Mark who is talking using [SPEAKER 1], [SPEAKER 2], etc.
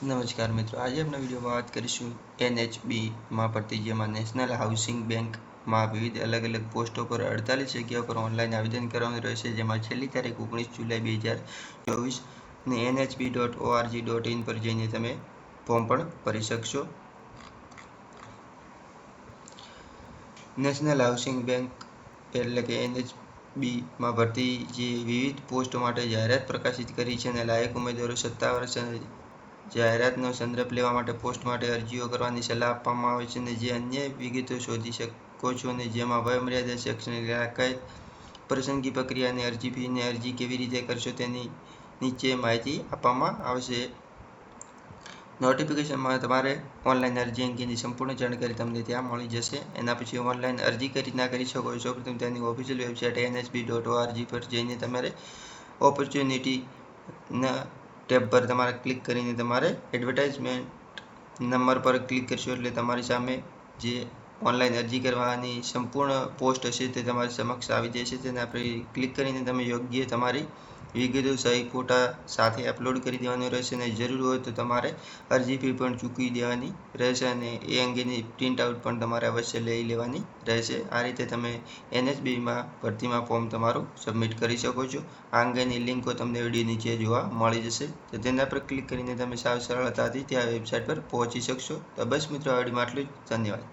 [SPEAKER 1] નમસ્કાર મિત્રો, આજે આપણા વિડીયોમાં વાત કરીશું એનએચબીમાં ભરતી જેમાં નેશનલ હાઉસિંગ બેંકમાં વિવિધ અલગ અલગ પોસ્ટો પર અડતાલીસ જગ્યાઓ પર ઓનલાઈન આવેદન કરવાનું રહેશે, જેમાં છેલ્લી તારીખ ઓગણીસ જુલાઈ બે હજાર ચોવીસ ને NHB dot ORG dot in પર જઈને તમે ફોર્મ પણ ભરી શકશો. નેશનલ હાઉસિંગ બેંક એટલે કે એનએચબીમાં ભરતી જે વિવિધ પોસ્ટ માટે જાહેરાત પ્રકાશિત કરી છે અને લાયક ઉમેદવારો સત્તાવાર જાહેરાતનો સંદર્ભ લેવા માટે પોસ્ટ માટે અરજીઓ કરવાની સલાહ આપવામાં આવે છે અને જે અન્ય વિગતો શોધી શકો છો અને જેમાં વયમર્યાદા, શૈક્ષણિક લાયકાત પસંદગી પ્રક્રિયા અને અરજી ફીને અરજી કેવી રીતે કરશો તેની નીચે માહિતી આપવામાં આવશે. નોટિફિકેશનમાં તમારે ઓનલાઈન અરજી અંગેની સંપૂર્ણ જાણકારી તમને ત્યાં મળી જશે. એના પછી ઓનલાઈન અરજી કરી ના કરી શકો છો પ્રથમ તેની official website NSB dot ORG પર જઈને તમારે ઓપોર્ચ્યુનિટીના ટેબ પર તમારે ક્લિક કરીને તમારે એડવર્ટાઇઝમેન્ટ નંબર પર ક્લિક કરશો એટલે તમારી સામે જે ઓનલાઈન અરજી કરવાની સંપૂર્ણ પોસ્ટ હશે તે તમારી સમક્ષ આવી જશે. તેને આપણે ક્લિક કરીને તમે યોગ્ય તમારી વિગતો સહી ફોટા સાથે અપલોડ કરી દેવાનું રહેશે અને જરૂર હોય તો તમારે અરજી ફી પણ ચૂકવી દેવાની રહેશે અને એ અંગેની પ્રિન્ટ આઉટ પણ તમારે અવશ્ય લઈ લેવાની રહેશે. આ રીતે તમે એનએસબીમાં ભરતીમાં ફોર્મ તમારું સબમિટ કરી શકો છો. આ અંગેની લિંકો તમને વીડિયો નીચે જોવા મળી જશે. તો તેના પર ક્લિક કરીને તમે સાવ સરળતાથી ત્યાં વેબસાઇટ પર પહોંચી શકશો. તો બસ મિત્રો આ વિડીયોમાં આટલું જ. ધન્યવાદ.